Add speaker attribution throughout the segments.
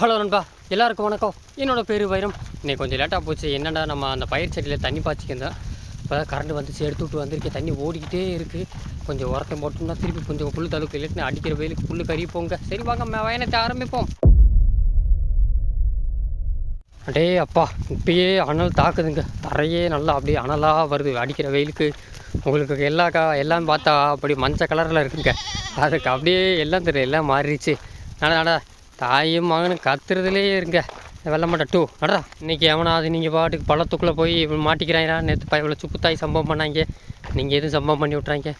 Speaker 1: Hello நண்பா எல்லாருக்கும் வணக்கம். என்னோடய பேர் வைரம். இன்னைக்கு கொஞ்சம் லேட்டாக போச்சு. என்னடா நம்ம அந்த பயிர் செடியில் தண்ணி பாய்ச்சிக்கிருந்தேன் இப்போ தான் கரண்ட் வந்துச்சு எடுத்து விட்டு வந்திருக்கேன் தண்ணி ஓடிக்கிட்டே இருக்குது கொஞ்சம் உரத்தை போட்டோம்னா திருப்பி கொஞ்சம் புல் தழுக்கு இல்லைன்னு அடிக்கிற வெயிலுக்கு புல் கறி போங்க. சரி வாங்க வயனத்தை ஆரம்பிப்போம். அடே அப்பா இப்பயே அனல் தாக்குதுங்க. தரையே நல்லா அப்படியே அனலாக வருது அடிக்கிற வெயிலுக்கு. உங்களுக்கு எல்லா கா எல்லாம் பார்த்தா அப்படி மஞ்சள் கலரில் இருக்குங்க. அதுக்கு அப்படியே எல்லாம் தெரியும் எல்லாம் மாறிடுச்சு. நட தாயும் மகனும் கத்துறதுலேயே இருங்க. வெள்ளமாட்ட டூ நடா இன்னைக்கு எவனாவது நீங்கள் பாட்டுக்கு பள்ளத்துக்குள்ளே போய் மாட்டிக்கிறாயா நேற்று ப இவ்வளோ சுப்புத்தாய் சம்பவம் பண்ணாங்க நீங்கள் எதுவும் சம்பவம் பண்ணி விட்றாங்க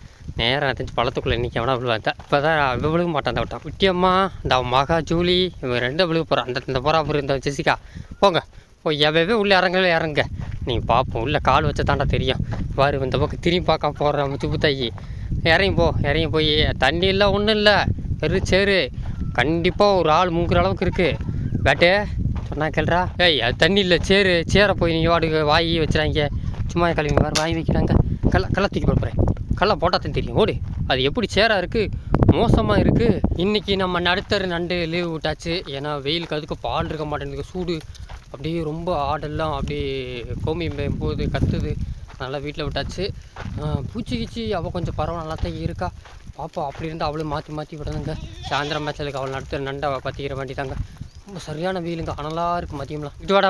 Speaker 1: நேரம் தெரிஞ்சு பள்ளத்துக்குள்ளே இன்றைக்கி எவனா விழுவாங்க இப்போ தான் விழுக மாட்டான் அந்த விட்டான் குட்டியம்மா இந்த அவன் மகா ஜூலி இவன் ரெண்டு விழுக போகிறான் அந்த இந்த போகிறா அப்புறம் இந்த ஜெசிகா. போங்க. போய் எவ்வளோ உள்ளே இறங்கவே இறங்க நீங்கள் பார்ப்போம் உள்ளே கால் வச்சா தாண்டா தெரியும். பாரு இந்த பக்கம் திரும்பி பார்க்க போகிறேன் சுப்புத்தாயி. இறங்கி போ இறங்கி போய். தண்ணி இல்லை ஒன்றும் இல்லை. வெறும் சேரு. கண்டிப்பாக ஒரு ஆள் மூங்குற அளவுக்கு இருக்குது பேட்டே சொன்னா கேள்றா ஏய் அது தண்ணி இல்லை சேரு சேரை போய் நீங்கள் வாடுக்கு வாய் வச்சுறாங்க. சும்மா கழுவி வேறு வாய் வைக்கிறாங்க. கல்ல கல்ல தூக்கி போடுறேன் கல்ல போட்டால் தான் தெரியும். ஓடு. அது எப்படி சேராக இருக்குது மோசமாக இருக்குது இன்றைக்கி நம்ம நடுத்தர் நண்டு லீவு விட்டாச்சு. ஏன்னா வெயிலுக்கு அதுக்கு பால் இருக்க மாட்டேங்குது. சூடு அப்படியே ரொம்ப ஆடெல்லாம் அப்படியே கோமி போது கத்துது. நல்லா வீட்டில் விட்டாச்சு. பூச்சி கீச்சி அவள் கொஞ்சம் பரவாயில்ல நல்லா தான் இருக்கா. பாப்பா அப்படி இருந்தால் அவளும் மாற்றி மாற்றி விடணுங்க. சாயந்தரம் மேட்சலுக்கு அவள் நடத்து நண்டை பற்றிக்கிற வண்டி தாங்க ரொம்ப சரியான வெயிலுங்க அனலாக இருக்குது மதியம்லாம். இது வாடா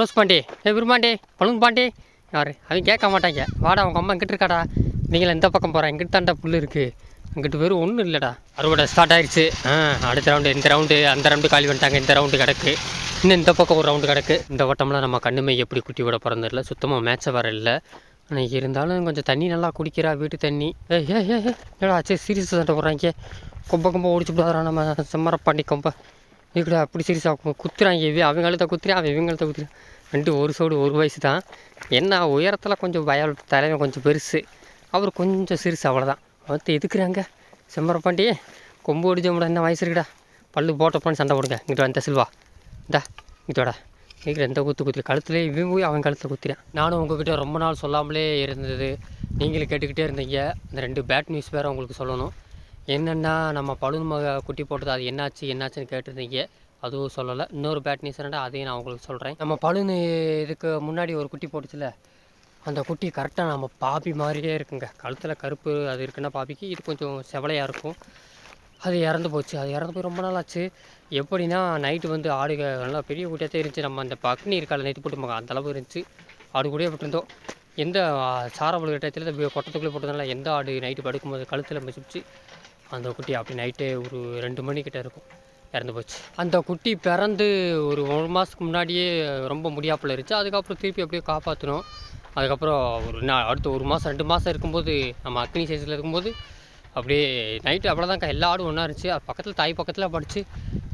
Speaker 1: ரோஸ் பாண்டி. ஏ விரும்பாண்டி பழுங்கு பாண்டி. யாரு? அவன் கேட்க மாட்டாங்க. வாடா அவங்க அம்மா இங்கிட்டு இருக்காடா. நீங்களும் இந்த பக்கம் போகிறேன் இங்கிட்டு தாண்டா புல் இருக்குது இங்கிட்டு வெறும் ஒன்றும் இல்லைடா. அறுவடை ஸ்டார்ட் ஆயிடுச்சு ஆ அடுத்த ரவுண்டு இந்த ரவுண்டு அந்த ரவுண்டு காலி பண்ணிட்டாங்க. இந்த ரவுண்டு கிடக்கு. இன்னும் இந்த பக்கம் ஒரு ரவுண்டு கிடக்கு. இந்த வட்டம்லாம் நம்ம கண்ணுமே எப்படி குட்டி விட பிறந்தில்ல சுத்தமாக மேட்சை வர இல்லை. ஆனால் இருந்தாலும் கொஞ்சம் தண்ணி நல்லா குடிக்கிறா வீட்டு தண்ணி. ஏ ஏ ஏ ஏடா என்னடா சீரியஸ் சண்டை போடுறாங்க. கொம்ப கொம்ப ஓடிச்சு விடாதா நம்ம செம்மரப்பாண்டி கொம்ப. இதுக்குடா அப்படி சீரியஸாக குத்துறாங்க. இவ அவங்க கழுத்தை குத்துறான் அவன் இவங்க கழுத்தை குத்துறான் ரெண்டு ஒரு சோடு ஒரு வயசு தான். என்ன உயரத்தில் கொஞ்சம் பயம் தலைவன் கொஞ்சம் பெருசு. அவர் கொஞ்சம் சிறுசு அவ்வளோதான் அவர்த்த எதுக்குறாங்க? செம்மரப்பாண்டி கொம்பு ஓடிச்சோம்டா என்ன வயசு இருக்குடா. பல்லு போட்டப்பான்னு சண்டை போடுங்க. இங்கிட்ட வந்த சில்வா. இந்தா இங்கிட்டோடா கேட்குற எந்த குத்து குத்து கழுத்துலேயே இவன் போய் அவன் கழுத்தில் குத்துறேன் நானும் உங்ககிட்ட ரொம்ப நாள் சொல்லாமலே இருந்தது. நீங்களும் கேட்டுக்கிட்டே இருந்தீங்க. அந்த ரெண்டு பேட் நியூஸ் வேறு உங்களுக்கு சொல்லணும். என்னென்னா நம்ம பழுது மக குட்டி போட்டது அது என்னாச்சு என்னாச்சுன்னு கேட்டிருந்தீங்க. அதுவும் சொல்லலை. இன்னொரு பேட் நியூஸ் என்னடா அதையும் நான் உங்களுக்கு சொல்கிறேன் நம்ம பழுனு இதுக்கு முன்னாடி ஒரு குட்டி போட்டுச்சுல அந்த குட்டி கரெக்டாக நம்ம பாப்பி மாதிரியே இருக்குங்க. கழுத்தில் கருப்பு அது இருக்குன்னா பாப்பிக்கு இது கொஞ்சம் செவலையாக இருக்கும். அது இறந்து போச்சு. அது இறந்து போய் ரொம்ப நாள் ஆச்சு எப்படின்னா நைட்டு வந்து ஆடு நல்லா பெரிய குட்டியாக தான் இருந்துச்சு. நம்ம அந்த பக்னி இருக்கால நைட்டு போட்டு அந்த அளவு இருந்துச்சு. ஆடு கூடயே விட்டுருந்தோம். எந்த சாரபுல் கட்டத்தில் கொட்டத்துக்குள்ளே போட்டதுனால எந்த ஆடு நைட்டு படுக்கும்போது கழுத்தில் மிசிச்சு அந்த குட்டி அப்படி நைட்டே ஒரு ரெண்டு மணிக்கிட்ட இருக்கும். இறந்து போச்சு. அந்த குட்டி பிறந்து ஒரு ஒரு மாதத்துக்கு முன்னாடியே ரொம்ப முடியாப்பில் இருந்துச்சு. அதுக்கப்புறம் திருப்பி அப்படியே காப்பாற்றினோம் அதுக்கப்புறம் ஒரு நாள் அடுத்த ஒரு மாதம் ரெண்டு மாதம் இருக்கும்போது நம்ம அக்னி சைஸில் இருக்கும்போது அப்படியே நைட்டு அவ்வளோதான்க்கா எல்லா ஆடும் ஒன்றா இருந்துச்சு. அது பக்கத்தில் தாய் பக்கத்தில் படிச்சு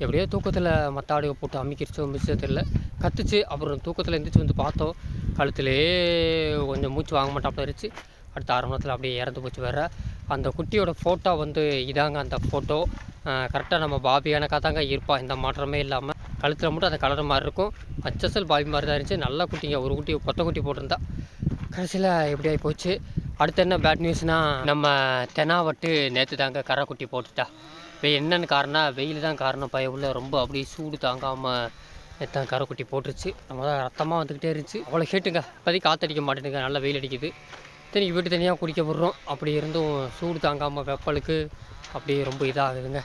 Speaker 1: எப்படியோ தூக்கத்தில் மற்ற ஆடுக போட்டு அமுக்கிருச்சோ மிச்சோ தெரியல. கத்துச்சு அப்புறம் தூக்கத்தில் எழுந்திரிச்சு வந்து பார்த்தோம். கழுத்துலேயே கொஞ்சம் மூச்சு வாங்க மாட்டாப்புல இருந்துச்சு. அடுத்த அரை மணி நேரத்தில் அப்படியே இறந்து போச்சு வேறு. அந்த குட்டியோட ஃபோட்டோ வந்து இதாங்க அந்த ஃபோட்டோ கரெக்டாக நம்ம பாபி கணக்காக தாங்க இருப்பா இந்த மாற்றமே இல்லாமல் கழுத்தில் மட்டும் அந்த கலர் மாதிரி இருக்கும். அச்சசல் பாபி மாதிரி தான் இருந்துச்சு. நல்ல குட்டிங்க. ஒரு குட்டி கொத்த குட்டி போட்டிருந்தா. கடைசியில் எப்படி ஆகி போச்சு. அடுத்து என்ன பேட் நியூஸ்னால் நம்ம தெனாவட்டு நேற்று தாங்க கரைக்குட்டி போட்டுட்டா. இப்போ என்னென்னு காரணம் வெயில் தான் காரணம். பயவுள்ள ரொம்ப அப்படியே சூடு தாங்காமல் நேற்று கரைக்குட்டி போட்டுருச்சு. நம்ம தான் ரத்தமாக வந்துக்கிட்டே இருந்துச்சு. அவ்வளோ கேட்டுங்க இப்போதைக்கு காற்றடிக்க மாட்டேனுங்க நல்லா வெயில் அடிக்குது. தண்ணி வீட்டு தனியாக குடிக்க விட்றோம். அப்படி இருந்தும் சூடு தாங்காமல் வெப்பலுக்கு அப்படியே ரொம்ப இதாகுதுங்க.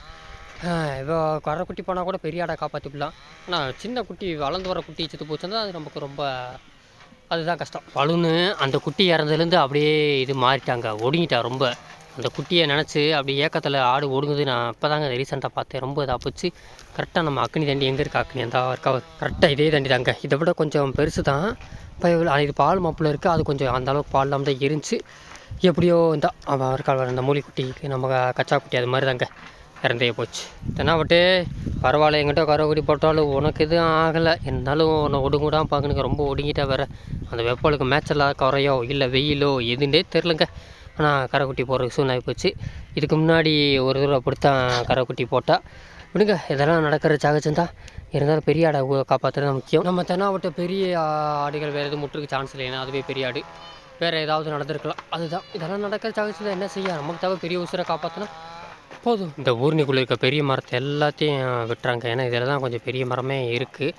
Speaker 1: இப்போ கரைக்குட்டி போனால் கூட பெரிய ஆடை காப்பாற்றிக்கலாம் ஆனால் சின்ன குட்டி வளர்ந்து வர குட்டி செத்து போச்சுன்னா அது நமக்கு ரொம்ப அதுதான் கஷ்டம். பழுன்னு அந்த குட்டி இறந்ததுலேருந்து அப்படியே இது மாறிட்டாங்க. ஒடுங்கிட்டா ரொம்ப. அந்த குட்டியை நினச்சி அப்படி ஏக்கத்தில் ஆடு ஒடுங்குது. நான் இப்போ தாங்க ரீசெண்டாக பார்த்தேன். ரொம்ப இதாக போச்சு. கரெக்டாக நம்ம அக்னி தண்டி எங்கே இருக்கா? அக்னி அந்த இருக்கா கரெக்டாக இதே தண்டி தாங்க இதை விட கொஞ்சம் பெருசு தான். இப்போ இது பால் மாப்பிள்ள இருக்குது அது கொஞ்சம் அந்த அளவுக்கு பால் இல்லாமல் தான் இருந்துச்சு. எப்படியோ இந்த அவன் இருக்காள் அந்த மூலிக்குட்டிக்கு நம்ம கச்சா குட்டி அது மாதிரி தாங்க இறந்தே போச்சு. தென்னாவட்டே பரவாயில்ல எங்கிட்ட கரவக்குடி போட்டாலும் உனக்கு எதுவும் ஆகலை. இருந்தாலும் உன்னை ஒடுங்குடாம பார்க்கணுங்க. ரொம்ப ஒடுங்கிட்டா வேற. அந்த வெப்பலுக்கு மேட்செல்லாம் குறையோ இல்லை வெயிலோ எதுன்னே தெரிலங்க ஆனால் கரைக்குட்டி போடுறதுக்கு சூழ்நிலை போச்சு. இதுக்கு முன்னாடி ஒரு தடவை அப்படித்தான் கரைக்குட்டி போட்டால் விடுங்க இதெல்லாம் நடக்கிற சாகச்சந்தான் இருந்தாலும் பெரிய ஆடை காப்பாற்றுறது தான் முக்கியம். நம்ம தென்னாவட்ட பெரிய ஆடுகள் வேறு எதுவும் முற்றுக்கு சான்ஸ் இல்லைன்னா அதுவே பெரிய ஆடு. வேறு ஏதாவது நடந்திருக்கலாம். அதுதான். இதெல்லாம் நடக்கிற சாகச்சந்தான் என்ன செய்ய? நமக்கு தவிர பெரிய உசுரை காப்பாற்றினா போதும். இந்த ஊர்னிக்குள்ளே இருக்க பெரிய மரத்தை எல்லாத்தையும் விட்டுறாங்க. ஏன்னா இதில் தான் கொஞ்சம் பெரிய மரமே இருக்குது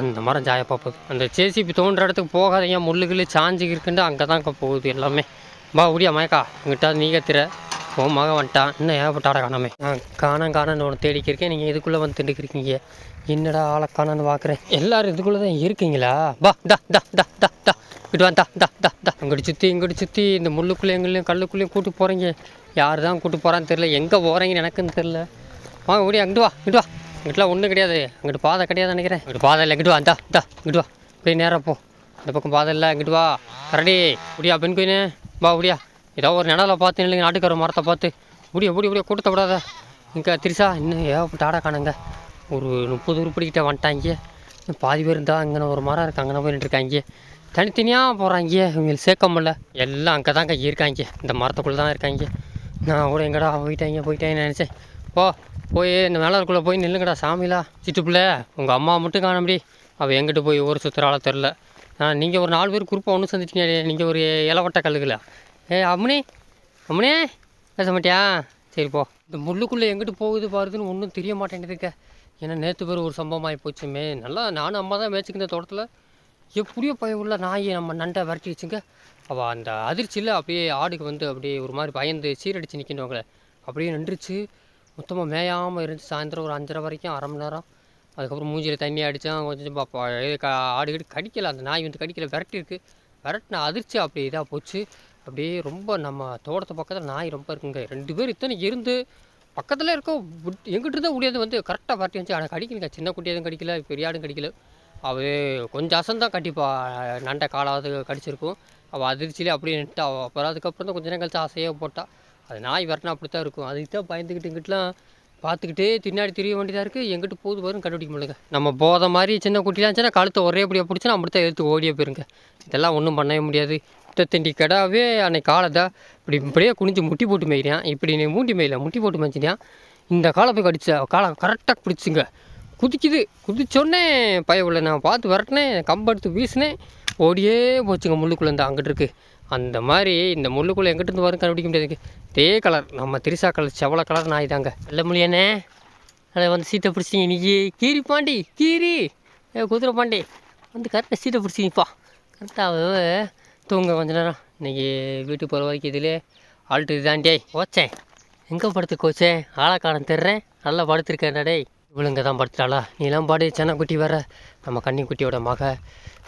Speaker 1: அந்த மரம் ஜாய போகுது அந்த ஜேசிபி தோன்ற இடத்துக்கு போகாதீங்க. முள்ளுகளு சாஞ்சு இருக்குன்னு அங்கே தான் போகுது எல்லாமே. வா உடியா மயக்கா. இங்கிட்ட நீ கத்துற. உன் மகன் வந்துட்டான். இன்னும் ஏகப்பட்டாட காணாமே. நான் காணாம் காணான்னு ஒன்று தேடிக்கிருக்கேன் நீங்கள் இதுக்குள்ளே வந்து திண்டுக்கிறீங்க என்னடா ஆளை காணான்னு பார்க்குறேன் எல்லோரும் இதுக்குள்ளே தான் இருக்கீங்களா? வா டா டா டா டா டா. இங்கிட்டு வா டா டா டா டா. இங்கிட்டு சுற்றி இங்கிட்டு சுற்றி இந்த முள்ளுக்குள்ளே எங்களையும் கல்லுக்குள்ளேயும் கூட்டு போகிறீங்க யார் தான் கூட்டு போகிறான்னு தெரில எங்கே போகிறீங்கன்னு எனக்குன்னு தெரில வாங்க ஓடி அங்கிட்டு வா இங்கிட்டு வா. இங்கிட்டலாம் ஒன்றும் கிடையாது. அங்கிட்டு பாதை கிடையாது நினைக்கிறேன். இங்கிட்டு பாதை இல்லை இங்கிட்டு வா இந்தா இந்தா இங்கிட்டு வா. இப்படி நேராக போ. இந்த பக்கம் பாதை இல்லை இங்கிட்டு வா. கரடி முடியா பெண் குயினு. வா முடியா ஏதோ ஒரு நிழலை பார்த்து இல்லைங்க நாட்டுக்கார மரத்தை பார்த்து. முடிய முடிய முடிய கூட்டத்தை விடாத. இங்கே திரிசா இன்னும் ஏகப்பட்ட ஆடை காணுங்க. ஒரு முப்பது உருப்படிக்கிட்ட வந்துட்டாங்க. பாதி பேர் இருந்தால் அங்கே ஒரு மரம் இருக்குது அங்கே போய் நின்றுருக்காங்க. தனித்தனியாக போகிறாங்க இவங்களுக்கு சேர்க்க முடியல. எல்லாம் அங்கே தாங்க இருக்காங்க. இந்த மரத்துக்குள்ளே தான் இருக்காங்க. நான் கூட எங்கடா போயிட்டாங்க போயிட்டேன்னு நினச்சேன். போ போய் இந்த மேலருக்குள்ளே போய் நில்லுங்கடா சாமிலா. சிட்டுப்புள்ள உங்கள் அம்மா மட்டும் காண முடி அவள் எங்கிட்டு போய் ஒரு சுற்றுறாளோ தெரில நீங்கள் ஒரு நாலு பேர் குரூப்பாக ஒன்று சந்திச்சிங்க நீங்கள் ஒரு இலவட்ட கல்லுகளா ஏ அம்முனி அம்முனே பேச மாட்டியா? சரி போ. இந்த முள்ளுக்குள்ளே எங்கிட்டு போகுது பாருதுன்னு ஒன்றும் தெரிய மாட்டேங்குதுக்க ஏன்னா நேற்று பேர் ஒரு சம்பவம் ஆகி போச்சுமே. நல்லா நானும் அம்மா தான் மேய்ச்சிக்கிற தோட்டத்தில். எப்படியோ பய உள்ள நாயை நம்ம நண்டை விரட்டி வச்சுங்க. அவள் அந்த அதிர்ச்சியில் அப்படியே ஆடுக்கு வந்து அப்படியே ஒரு மாதிரி பயந்து சீரடிச்சு நிற்கின்றவங்களே அப்படியே நின்றுச்சு. மொத்தமாக மேயாமல் இருந்துச்சு. சாயந்தரம் ஒரு அஞ்சரை வரைக்கும் அரை மணி நேரம். அதுக்கப்புறம் மூஞ்சியில் தண்ணி அடித்தான் கொஞ்சம் இது க ஆடு கிட்ட கடிக்கலை. அந்த நாய் வந்து கடிக்கலை. விரட்டிருக்கு விரட்டின அதிர்ச்சி அப்படி இதாக போச்சு. அப்படியே ரொம்ப நம்ம தோட்டத்து பக்கத்தில் நாய் ரொம்ப இருக்குங்க. ரெண்டு பேர் இத்தனை இருந்து பக்கத்தில் இருக்க எங்கிட்ட இருந்தால் முடியாது வந்து கரெக்டாக விரட்டி வந்துச்சு. ஆனால் கடிக்கலங்க. சின்ன குட்டி எதுவும் கடிக்கல. பெரிய ஆடும் கடிக்கல. அது கொஞ்சம் அசந்தான் கட்டிப்பா நண்டை காலாவது கடிச்சிருக்கும். அவள் அதிர்ச்சியிலே அப்படியே நின்ட்டா அவள் அப்புறம் அதுக்கப்புறம் தான் கொஞ்ச நேரம் கழிச்சு ஆசையாக போட்டா. அது நாய் விரட்டினா அப்படி தான் இருக்கும். அதுக்கு தான் பயந்துக்கிட்டு இங்கிட்டலாம் பார்த்துக்கிட்டே பின்னாடி திரிய வேண்டியதாக இருக்குது எங்கிட்டு போது வரும் கண்டுபிடிக்க முடியல நம்ம போத மாதிரி சின்ன குட்டிலாம் இருந்துச்சுன்னா கழுத்தை ஒரே அப்படியே பிடிச்சா அப்படி தான் எடுத்து ஓடியே போயிருங்க. இதெல்லாம் ஒன்றும் பண்ணவே முடியாது. முத்தத்தண்டி கடாவே அன்னைக்கு காலத்தை இப்படி இப்படியே குனிஞ்சு முட்டி போட்டு மேய்கிறான் இப்படி நீ மூட்டி மேயில முட்டி போட்டு மேய்ச்சினியான் இந்த காலை போய் கடிச்ச காலை கரெக்டாக பிடிச்சிங்க குதிக்குது. குதிச்சோடனே பயவில்லை நான் பார்த்து வரட்டினேன் கம்பெடுத்து வீசினேன். ஓடியே போச்சுங்க முள்ளுக்குள்ளே இந்த அங்கிட்டு இருக்குது அந்த மாதிரி இந்த முள்ளுக்குள்ளே எங்கிட்ட இருந்து வரும் கண்டுபிடிக்க முடியாது இதே கலர் நம்ம திரிசா கலர் செவல கலர் நாய் தாங்க. நல்ல மொழியானே அதை வந்து சீட்டை பிடிச்சிங்க இன்னைக்கு. கீரி பாண்டி கீரி. ஏ குதிரை பாண்டி. வந்து கரெக்டாக சீட்டை பிடிச்சிங்கப்பா கரெக்டாக தூங்க கொஞ்ச நேரம். இன்றைக்கி வீட்டுக்கு போகிற வரைக்கும் இதிலே ஆல்ட்டு இதாண்டே. ஓச்சேன் எங்கே படுத்து கோச்சேன் ஆளக்காரன் தெரிறேன் நல்லா படுத்துருக்கேன் டேய் இவளுங்க தான் படுத்துட்டாளா? நீலாம் பாடு சென்னக்குட்டி வேற. நம்ம கன்னிக்குட்டியோட மக.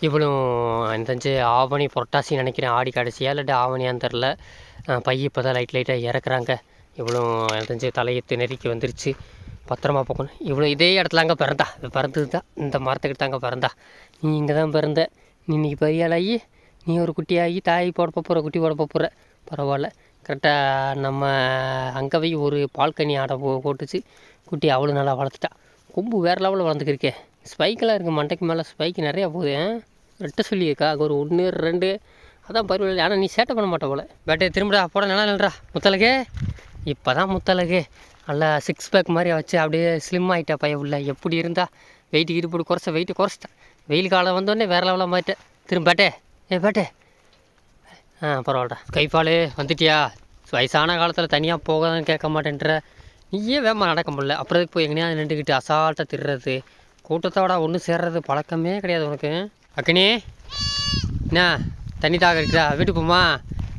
Speaker 1: இவளும் எனக்கு தெரிஞ்சு ஆவணி புரட்டாசி நினைக்கிறேன். ஆடி கடைசியா இல்லாட்டி ஆவணியான்னு தெரில. பைய இப்போ தான் லைட் லைட்டாக இறக்குறாங்க. இவளும் எனக்கு தெரிஞ்சு தலையத்து நெருக்கி வந்துருச்சு. பத்திரமா போக்கணும் இவ்வளோ இதே இடத்துல அங்கே பிறந்தா. பிறந்தது தான் இந்த மரத்துக்கிட்ட தாங்க பிறந்தா. நீ இங்கே தான் பிறந்த. நீ இன்றைக்கி பெரிய ஆளாகி நீ ஒரு குட்டியாகி தாய் போட போகிற குட்டி போட போகிற பரவாயில்ல. கரெக்டாக நம்ம அங்கே போய் ஒரு பால்கனி ஆடை போ போட்டுச்சு. குட்டி அவ்வளோ நல்லா வளர்த்துட்டா. கொம்பு வேறு லெவலில் வளர்ந்துக்கிருக்கே. ஸ்பைக்கெல்லாம் இருக்குது மண்டைக்கு மேலே ஸ்பைக்கு நிறையா போகுது. ரெட்டை சொல்லியிருக்கா. ஒரு ஒன்று ரெண்டு. அதான் பருவம் ஆனால் நீ சேட்டை பண்ண மாட்ட போல. பேட்டே திரும்படா போட நல்லா இல்லைடா முத்தலகே இப்போ தான் முத்தலகே நல்லா சிக்ஸ் பேக் மாதிரி வச்சு அப்படியே ஸ்லிம் ஆகிட்டா பையன் உள்ள. எப்படி இருந்தால் வெயிட்டு இருப்படி குறைச்ச வெயிட்டு குறைச்சிட்டேன். வெயில் காலம் வந்தோடனே வேறு லெவலாக மாறிட்டேன். திரும்ப பேட்டே. ஏ பேட்டே. ஆ பரவாயில்லடா. கைப்பாலே வந்துட்டியா? வயசான காலத்தில் தனியாக போகாதான்னு கேட்க மாட்டேன்ற. நீயே வேகமாக நடக்க முடியல. அப்புறத்துக்கு போய் எங்கேயாவது நின்றுக்கிட்டு அசால்ட்டாக திடுறது கூட்டத்தோட ஒன்று சேர்றது பழக்கமே கிடையாது உனக்கு. அக்கினி என்ன? தண்ணி தாக இருக்குதா? வீட்டுக்கு போமா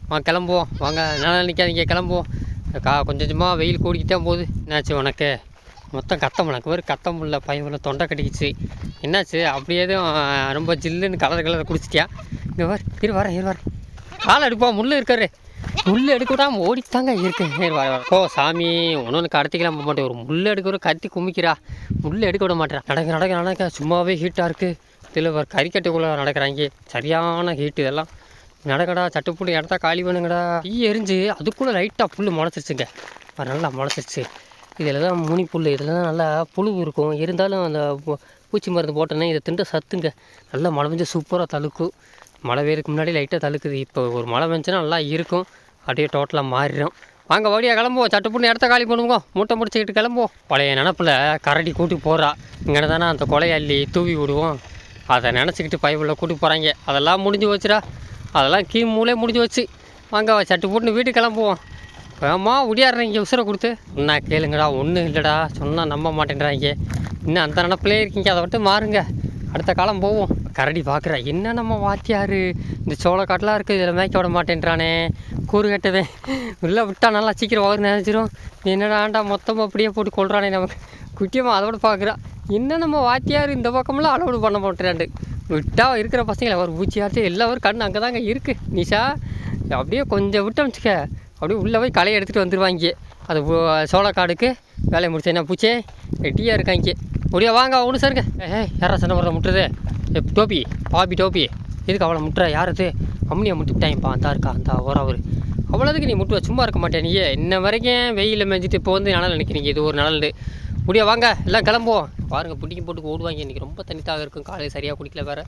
Speaker 1: வாங்க கிளம்புவோம். வாங்க நல்லா நிற்காதீங்க கிளம்புவோம். கா கொஞ்சம் கொஞ்சமாக வெயில் கூடிக்கிட்டே போகுது. என்னாச்சு உனக்கு? மொத்தம் கத்தம் எனக்கு ஒரு கத்த முடியல பையன் தொண்டை கட்டிக்கிச்சு என்னாச்சு? அப்படியே எதுவும் ரொம்ப ஜில்லுன்னு கலர் கலரை குடிச்சிட்டியா? இங்கே வர இரு வரேன் இரு வரேன். காலை எடுப்பா முள்ளு இருக்காரு. முள் எடுக்க விடாமல் ஓடித்தாங்க இருக்கேன் இரு வர ஓ சாமி ஒன்று கடத்திக்கலாம் போக மாட்டேன் ஒரு முள் எடுக்கிற கத்தி குமிக்கிறா. முள் எடுக்க விட மாட்டேன் நடக்க நடக்க நடக்க. சும்மாவே ஹீட்டாக இருக்குது இதில் ஒரு கறிக்கட்டுக்குள்ளே நடக்கிறாங்க. சரியான ஹீட்டு இதெல்லாம். நடக்கடா சட்டுப்புள்ளி இடத்த காலி பண்ணுங்கடா. தீ எரிஞ்சு அதுக்குள்ளே லைட்டாக புல் முளைச்சிருச்சுங்க. நல்லா முளைச்சிருச்சு. இதில் தான் முனி புல் இதில் தான் நல்லா புழு இருக்கும். இருந்தாலும் அந்த பூச்சி மருந்து போட்டோன்னே இதை திண்ட சத்துங்க. நல்லா மழை பெஞ்சு சூப்பராக தழுக்கும். மழை பெய்யறதுக்கு முன்னாடி லைட்டாக தழுக்குது. இப்போ ஒரு மழை பெஞ்சுன்னா நல்லா இருக்கும். அப்படியே டோட்டலாக மாறிடும். வாங்க வழியாக கிளம்புவோம். சட்டுப்புண்ணு இடத்த காலி பண்ணுவோம். மூட்டை முடிச்சுக்கிட்டு கிளம்புவோம். பழைய நினப்பில் கரடி கூட்டி போகிறா இங்கே தானே அந்த கொலையை அள்ளி தூவி விடுவோம். அதை நினச்சிக்கிட்டு பைப்பில் கூட்டி போகிறாங்க அதெல்லாம் முடிஞ்சு வச்சுடா அதெல்லாம் கீ மூலே முடிஞ்சு வச்சு வாங்க சட்டு போட்டு வீட்டுக்கு கிளம்புவோம். ஏமா இங்கே உசுரை கொடுத்து? என்ன கேளுங்கடா ஒன்றும் இல்லைடா. சொன்னால் நம்ப மாட்டேன்றாங்க. இன்னும் அந்த நினப்பிலே இருக்கீங்க. அதை விட்டு மாறுங்க. அடுத்த காலம் போவோம். கரடி பார்க்குறா என்ன நம்ம வாத்தியார்? இந்த சோளக்காட்டெலாம் இருக்குது இதில் மேய்க்க விட மாட்டேன்றானே. கூறு கட்டவே உள்ளே விட்டா நல்லா சீக்கிரம் உகர் நினைச்சிரும். என்னடா ஆண்டா மொத்தமாக அப்படியே போட்டு கொள்றானே நமக்கு. குட்டியமாக அதோட பார்க்குறான் என்ன நம்ம வாத்தியார் இந்த பக்கமெல்லாம் அலோடு பண்ண மாட்டேறாண்டு. விட்டா இருக்கிற பசங்களை அவர் பூச்சியாச்சு எல்லாரும் கண் அங்கே தாங்க இருக்குது நிஷா அப்படியே கொஞ்சம் விட்டு வச்சுக்க. அப்படியே உள்ளே போய் களையை எடுத்துகிட்டு வந்துடுவாங்க அது சோளக்காடுக்கு வேலையை முடிச்சு என்ன பூச்சே? ரெட்டியாக இருக்காங்க. முடியா வாங்க ஒன்று சாருங்க. ஏ யாரா சண்டை போடுற முட்டுறது? ஏ டோப்பி பாபி டோப்பி. எதுக்கு அவளை முட்டுற? யார் அது? அம்னியை முட்டுக்கிட்டாங்கப்பா அந்த இருக்கா அந்த ஓர அவர். அவ்வளோதுக்கு நீ முட்டுவ சும்மா இருக்க மாட்டேன் நீயே? இன்ன வரைக்கும் வெயிலில் மேய்ஞ்சிட்டு இப்போ வந்து நிழல் நினைக்கிறீங்க? இது ஒரு நிழல் முடியா வாங்க எல்லாம் கிளம்புவோம். பாருங்கள் பிடிக்கி போட்டு ஓடுவாங்க. இன்றைக்கி ரொம்ப தனித்தாக இருக்கும். காலையில் சரியாக குடிக்கல வேறு.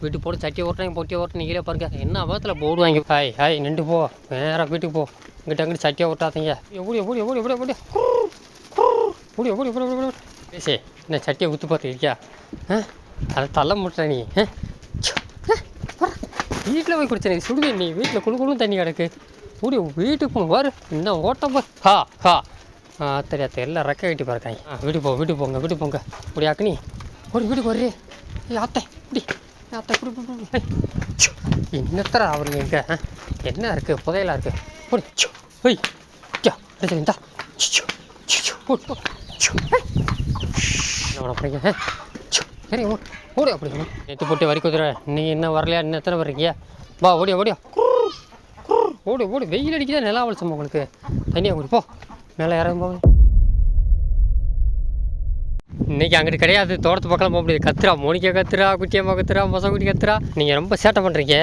Speaker 1: வீட்டுக்கு போட்டு சட்டியை ஓட்டுறாங்க பொட்டியை ஓட்டுற நீங்களே பாருங்கள் என்ன அவத்தில் போடுவாங்க? ஹாய் ஹாய் நின்று போ. நேராக வீட்டுக்கு போ. இங்கிட்ட அங்கிட்டு சட்டியை ஓட்டாதீங்க. எப்படி எப்படி எப்படி எப்படி எப்படி எப்படி எப்படி எப்படி எப்படி ஓடி பேசே என்ன சட்டியை ஊற்று பார்த்துருக்கியா ஆ? அதை தள்ள முட்டுற நீ. வீட்டில் போய் குடிச்ச நீ சுடுவே நீ வீட்டில் குழு குழு தண்ணி கிடக்கு. ஓடி வீட்டுக்கு வரு. இந்த ஓட்டம் போ. ஹா ஹா. ஆ தெரியா தெரியல. ரெக்க கட்டி பார்க்காங்க. ஆ வீட்டுக்கு போ வீட்டுக்கு போங்க வீட்டுக்கு போங்க. இப்படி அக்கனி ஓடி வீட்டுக்கு வர்றே. ஏய் அத்தை இப்படி அத்தை இப்படி ச்சோ, அவருங்க எங்க என்ன இருக்குது புதையலா இருக்குது போடி ச்சோ, ஹொய் ச்சோ, எடுத்து இந்தா. ச்சோ, ச்சோ, என்ன சரி ஓடு. அப்படி நேற்று போட்டு வரி குதிரை. நீ என்ன வரலையா? இன்னும் எத்தனை வர்றீங்க வா ஓடியா ஓடியா. ஓடு ஓடு வெயில் அடிக்குதா? நிலா வலிச்சோம் உங்களுக்கு? தனியாக ஓடி போ. மேலே இறங்கும் போகுது இன்றைக்கி அங்கிட்டு கிடையாது. தோட்டத்து பக்கம் போக முடியாது. கத்துறா மோனிக்கா கத்துறா குட்டியம்மா கத்துறா மொசக்குட்டி கத்துறா. நீங்கள் ரொம்ப சேட்டை பண்ணுறீங்க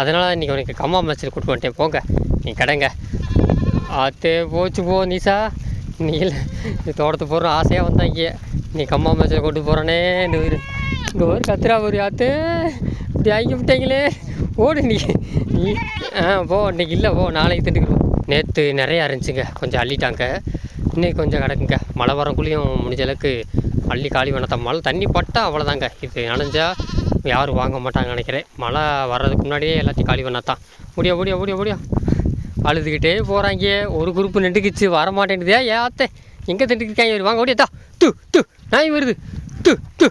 Speaker 1: அதனால் இன்றைக்கி உனக்கு கம்மா மேட்ச்சில் கூட்டு வந்துட்டேன். போங்க. நீ கடைங்க. ஆத்தே போச்சு போ நிஷா நீ இல்லை. நீ தோட்டத்து போகிறோம் ஆசையாக வந்தாங்க. நீ கம்மா மேட்ச்சில் கொண்டு போகிறானே இந்த ஒரு இந்த ஒரு கத்துறா ஒரு ஆத்து. இப்படி ஆகி விட்டீங்களே. ஓடு நீ. ஆ போ. இன்னைக்கு இல்லை போ. நாளைக்கு திண்டுக்கிறோம் நேற்று நிறையா இருந்துச்சுங்க. கொஞ்சம் அள்ளிட்டாங்க. இன்னைக்கு கொஞ்சம் கிடக்குங்க. மழை வரக்குள்ளேயும் முடிஞ்ச அளவுக்கு அள்ளி காலி பண்ணத்த மழை தண்ணி பட்டா அவ்வளோதாங்க இது நனைஞ்சா யாரும் வாங்க மாட்டாங்க நினைக்கிறேன். மழை வர்றதுக்கு முன்னாடியே எல்லாத்தையும் காலி பண்ணாதான் முடியா முடியா முடியா முடியா அழுதுகிட்டே போகிறாங்க ஒரு குரூப் நின்றுக்குச்சு. வர மாட்டேன்டுதே ஏத்தே எங்கே திண்டுக்கிருக்காங்க வாங்க ஓடியா து. து நாய் வருது. து து.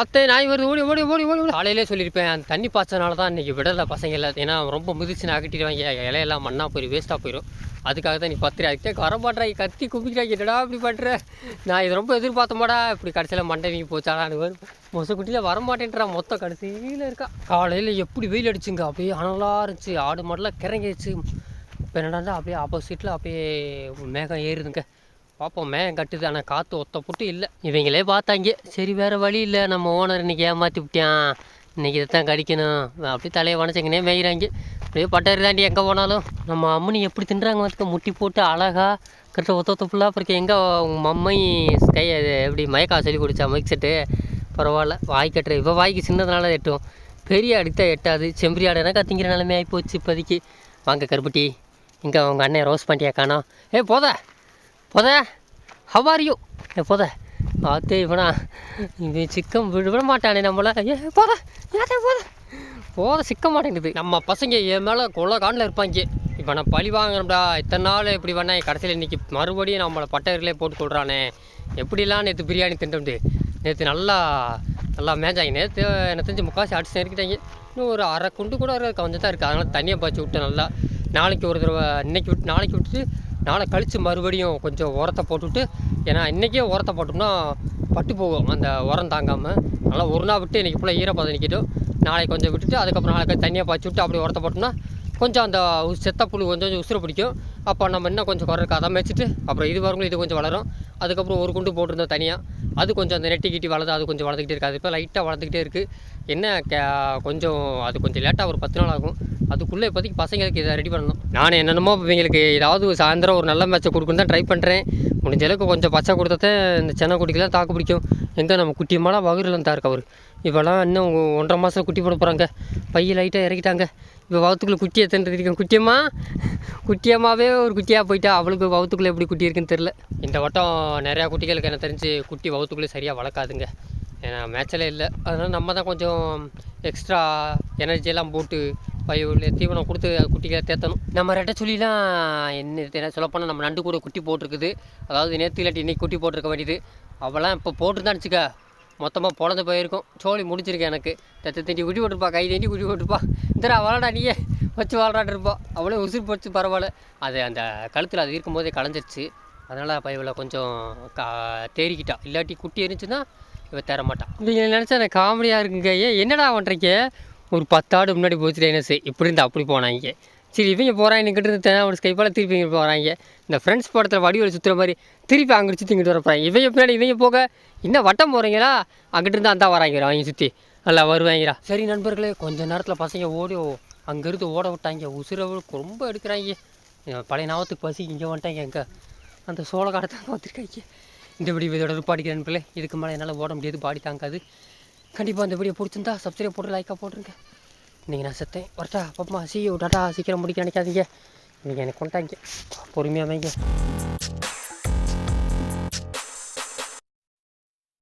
Speaker 1: அத்தை நாய் வருது. ஓடி ஓடி ஓடி ஓடி ஓடி. காலையிலே சொல்லியிருப்பேன் அந்த தண்ணி பாய்ச்சனால தான் இன்றைக்கி விடலை பசங்க எல்லாம் ஏன்னா ரொம்ப மிதிச்சுன்னு நகட்டிடுவாங்க இலையெல்லாம் மண்ணாக போயிடும் வேஸ்ட்டாக போயிடும் அதுக்காக தான் நீ பத்திரி அதுக்கே வர மாட்டேறாங்க கத்தி கும்பிக்கிறாங்க என்னடா அப்படி பண்ணுற நான் இது ரொம்ப எதிர்பார்த்தமாடா. இப்படி கடைசியில் மண்டை நீங்கி போச்சாடான்னு வரும் மொசக்குட்டியில் வர மாட்டேன்றா. மொத்தம் கடைசியில் இருக்கா. காலையில் எப்படி வெயில் அடிச்சுங்க. அப்படியே அனலாக இருந்துச்சு. ஆடு மாடெலாம் கிறங்கிடுச்சு இப்போ என்னடா அப்படியே ஆப்போசிட்டில் அப்படியே மேகம் ஏறுதுங்க. பார்ப்போம் மேகம் கட்டுது ஆனால் காற்று ஒத்த புட்டு இல்லை. இவங்களே பார்த்தாங்க. சரி வேறு வழி இல்லை. நம்ம ஓனர் இன்னைக்கு ஏமாற்றி விட்டான். இன்னைக்கு இதை தான் கடிக்கணும். அப்படியே தலையை வனச்சங்கனே மேய்கிறாங்க அப்படியே பட்டாரி தாண்டி எங்கே போனாலும் நம்ம அம்மனி எப்படி தின்றாங்க பார்த்துக்க முட்டி போட்டு அழகா கரெக்டாக ஒத்த ஒத்த ஃபுல்லாக பிறக்க எங்கே உங்கள் மம்மை கை எப்படி மயக்கா சொல்லி குடிச்சா? மிக்சட்டு பரவாயில்ல. வாய் கட்டுற இப்போ வாய்க்கு சின்னதுனால எட்டும் பெரிய அடித்தா எட்டாது. செம்பரி ஆடு கத்திங்கிற திங்கிற நிலைமை ஆகி போச்சு இப்போதைக்கு. வாங்க கருப்பட்டி. இங்கே உங்கள் அண்ணன் ரோஸ் பாண்டியா காணோம். ஏ போதா. போத ஹவ் ஆர் யூ ஏ போத ஆத்தே இவனா இவன் சிக்கம் விட விட மாட்டானே நம்மள. ஏ போத ஏதே போத? போத சிக்க மாட்டேங்குது. நம்ம பசங்க என் மேலே கொள்ள காண்டில் இருப்பாங்க. இப்போ நான் பழி வாங்கணும்டா இத்தனை நாள் இப்படி பண்ணா கடைசியில் இன்னைக்கு மறுபடியும் நம்மளை பட்டையர்களே போட்டு கொள்றானே எப்படிலாம் நேற்று பிரியாணி தின்ட்டு நேற்று நல்லா நல்லா மேஞ்சாங்க. நேற்று எனக்கு தெரிஞ்சு முக்காசி அடிச்சு நெருக்கிட்டாங்க இன்னும் ஒரு அரை குண்டு கூட ஒரு கொஞ்சம் தான் இருக்குது அதனால் தண்ணியை பாய்ச்சி விட்டு நல்லா. நாளைக்கு ஒரு தடவை இன்றைக்கி விட்டு நாளைக்கு விட்டுட்டு நாளை கழித்து மறுபடியும் கொஞ்சம் உரத்தை போட்டுவிட்டு ஏன்னா இன்றைக்கே உரத்தை போட்டோம்னா பட்டு போகும் அந்த உரம் தாங்காமல் நல்லா ஒரு நாள் விட்டு இன்றைக்கி ஃபுல்லாக ஈரப்பதம் நிற்கட்டும் நாளைக்கு கொஞ்சம் விட்டுட்டு அதுக்கப்புறம் நாளைக்கு தனியாக பாய்ச்சி விட்டு அப்படியே உரத்தை போட்டோம்னா கொஞ்சம் அந்த உ- செத்த புழு கொஞ்சம் கொஞ்சம் உசுறு பிடிக்கும். அப்போ நம்ம இன்னும் கொஞ்சம் குறைக்க அதை மேய்ச்சிட்டு அப்புறம் இது வரவங்களும் இது கொஞ்சம் வளரும். அதுக்கப்புறம் ஒரு குண்டு போட்டிருந்தோம் தனியாக அது கொஞ்சம் அந்த நெட்டி கிட்டி வளர்ந்து அது கொஞ்சம் வளர்ந்துக்கிட்டே இருக்குது அது இப்போ லைட்டாக வளர்ந்துக்கிட்டே இருக்குது என்ன கே கொஞ்சம் அது கொஞ்சம் லேட்டாக ஒரு பத்து நாள் ஆகும். அதுக்குள்ளே இப்போதைக்கு பசங்களுக்கு இதை ரெடி பண்ணணும். நான் என்னென்னமோ இவங்களுக்கு ஏதாவது சாயந்தரம் ஒரு நல்ல மேட்சை கொடுக்குன்னு தான் ட்ரை பண்ணுறேன் முடிஞ்ச அளவுக்கு கொஞ்சம் பச்சை கொடுத்தா இந்த சென்னை குட்டிக்கெல்லாம் தாக்கு பிடிக்கும். எங்கே நம்ம குட்டி மாடா வகுரில் தான் இருக்கு அவர். இப்போலாம் இன்னும் ஒன்றரை மாதம் குட்டி போட போகிறாங்க பைய லைட்டாக இறக்கிட்டாங்க. இப்போ வகுத்துக்குள்ளே குட்டியை தின்றுருக்கேன் குட்டியம்மா? குட்டியம்மாவே ஒரு குட்டியாக போயிட்டா. அவளுக்கு வகுத்துக்குள்ளே எப்படி குட்டி இருக்குன்னு தெரில இந்த வட்டம் நிறையா குட்டிகளுக்கு எனக்கு தெரிஞ்சு குட்டி வவுத்துக்குள்ளே சரியாக வளர்க்காதுங்க. ஏன்னா மேட்சில் இல்லை. அதனால் நம்ம தான் கொஞ்சம் எக்ஸ்ட்ரா எனர்ஜியெல்லாம் போட்டு பயிர் தீவனம் கொடுத்து குட்டிகளை தேத்தணும். நம்ம ரெட்டை சொல்லிலாம் என்ன சொல்லப்போனால் நம்ம நண்டு கூட குட்டி போட்டிருக்குது. அதாவது நேற்று இல்லாட்டி இன்னைக்கு குட்டி போட்டிருக்க வேண்டியது. அவளாம் இப்போ போட்டிருந்தான்னு வச்சுக்க மொத்தமாக பொழந்து போயிருக்கும். சோழி முடிச்சிருக்கேன் எனக்கு. தத்தை தண்டி குட்டி போட்டிருப்பா கை தண்டி குட்டி போட்டிருப்பா. இந்த அவளாடா நீயே வச்சு வாழ்றாட்டு இருப்பா. அவளே உசுறு போச்சு பரவாயில்ல. அது அந்த கழுத்தில் அது இருக்கும்போதே களைஞ்சிருச்சு. அதனால் பயவில் கொஞ்சம் கா தேறிக்கிட்டா. இல்லாட்டி குட்டி இருந்துச்சுன்னா இவன் தர மாட்டான் நீங்கள் நினச்சா எனக்கு காமெடியாக இருக்குங்க. ஏன் என்னடா பண்ணுறீங்க ஒரு பத்தாடு முன்னாடி போச்சுட்டு என்ன செய் இப்படி இருந்தால் அப்படி போனாங்க. சரி இவங்க போகிறாங்க கிட்ட இருந்து அவன் ஸ்கைப்பால் திருப்பி இங்கே போகிறாங்க இந்த ஃப்ரெண்ட்ஸ் படத்தில் வடிவில் சுற்றுற மாதிரி திருப்பி அங்கே சுற்றி இங்கிட்டு வரப்போறாங்க இவங்க பின்னாடி இவங்க போக இன்னும் வட்டம் போகிறீங்களா அங்கிட்டு இருந்து அந்த வராங்கிறா அவங்க சுற்றி நல்லா வருவாங்கிறா சரி நண்பர்களே கொஞ்சம் நேரத்தில் பசங்க ஓடி அங்கேருந்து ஓட விட்டாங்க. உசுரை ரொம்ப எடுக்கிறாங்க. பழைய நாவத்துக்கு பசி இங்கே வந்துட்டாங்க எங்கே அந்த சோள காலத்தை பார்த்துருக்காங்க. இந்த வீடியோ இதோட பாடிக்கிறேன் பிள்ளை இதுக்கு மேலே என்னால் ஓட முடியாது பாடி தாங்காது. கண்டிப்பாக அந்த வீடியோ பிடிச்சிருந்தா சப்ஸ்கிரைப் போட்டு லைக்காக போட்டுருங்க. இன்றைக்கி நான் செத்தேன். வரட்டா பாப்பா சீ டாட்டா சீக்கிரம் முடிக்க நினைக்காதீங்க. இன்றைக்கி எனக்கு கொண்டாங்க. பொறுமையாக வைங்க